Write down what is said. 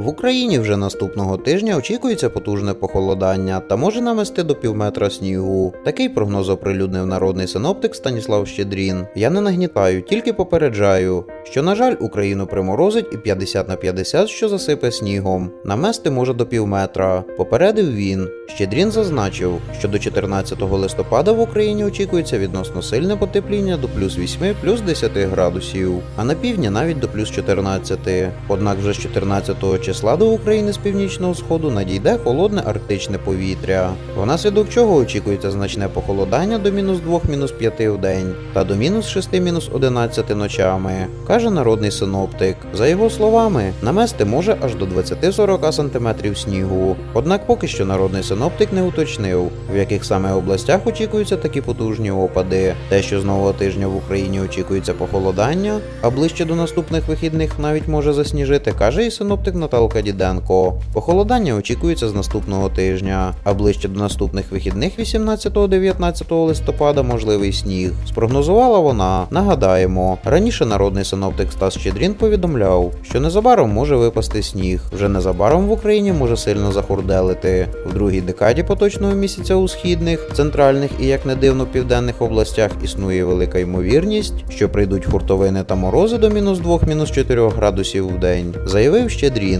В Україні вже наступного тижня очікується потужне похолодання та може намести до півметра снігу. Такий прогноз оприлюднив народний синоптик Станіслав Щедрін. Я не нагнітаю, тільки попереджаю, що, на жаль, Україну приморозить і 50 на 50, що засипе снігом. Намести може до півметра. Попередив він. Щедрін зазначив, що до 14 листопада в Україні очікується відносно сильне потепління до плюс 8, плюс 10 градусів, а на півдні навіть до плюс 14. Однак вже з 14 числа до України з північного сходу надійде холодне арктичне повітря, внаслідок чого очікується значне похолодання до мінус 2, мінус 5 в день та до мінус 6, мінус 11 ночами, каже народний синоптик. За його словами, намести може аж до 20-40 см снігу. Однак поки що народний синоптик не уточнив, в яких саме областях очікуються такі потужні опади. Те, що з нового тижня в Україні очікується похолодання, а ближче до наступних вихідних навіть може засніжити, каже і синоптик Наталка Діденко. Похолодання очікується з наступного тижня, а ближче до наступних вихідних 18-19 листопада можливий сніг. Спрогнозувала вона. Нагадаємо, раніше народний синоптик Стас Щедрін повідомляв, що незабаром може випасти сніг. Вже незабаром в Україні може сильно захурделити. В другій декаді поточного місяця у східних, центральних і як не дивно південних областях існує велика ймовірність, що прийдуть хуртовини та морози до мінус 2, мінус 4 градусів в день, заявив Щедрін.